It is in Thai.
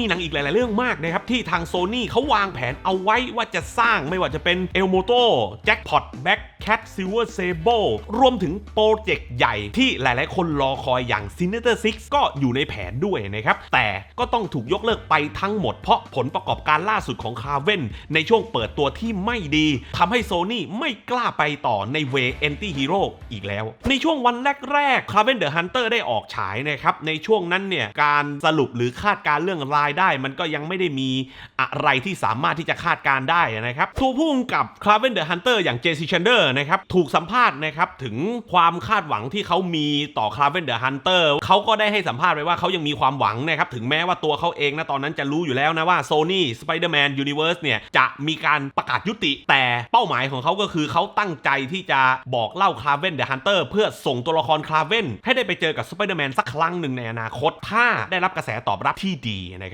มีหนังอีกหลาย ๆ เรื่องมากนะครับ ที่ทางโซ n y เขาวางแผนเอาไว้ว่าจะสร้างไม่ว่าจะเป็นเอลโมโตแจ็คพอตแบ็กแคทซิลเวอร์เซเบรวมถึงโปรเจกต์ใหญ่ที่หลาย ๆ คนรอคอยอย่าง s i n e t e r 6 ก็อยู่ในแผนด้วยนะครับ แต่ก็ต้องถูกยกเลิกไปทั้งหมดเพราะผลประกอบการล่าสุดของคาเว่นในช่วงเปิดตัวที่ไม่ดีทำให้โซ n y ไม่กล้าไปต่อในเวแอนตี้ฮีโร่อีกแล้ว ในช่วงวันแรกๆ c a v e n the Hunter ได้ออกฉายนะครับในช่วงนั้นเนี่ยการสรุปหรือคาดการเรื่องรายได้ มันก็ยังไม่ได้มีอะไรที่สามารถที่จะคาดการได้นะครับตัวผู้กำกับ c a v e n the Hunter อร์อย่าง JC Chandler นะครับถูกสัมภาษณ์นะครับถึงความคาดหวังที่เขามีต่อ c a v e n the Hunter เตอร์เขาก็ได้ให้สัมภาษณ์ไว้ว่าเขายังมีความหวังนะครับถึงแม้ว่าตัวเขาเองนะตอนนั้นจะรู้อยู่แล้วนะว่า Sony Spider-Man Universe เนี่ยจะมีการประกาศยุติ แต่เป้าหมายของเขาก็คือเขาตั้งใจที่จะบอกเล่า c a v e n the Hunter เพื่อส่งตัวละคร c a v e n ให้ได้ไปเจอกับ Spider-Man สักครั้งหนึ่งในอนาคต ถ้าได้รับกระแสตอบรับที่ดีนะครับ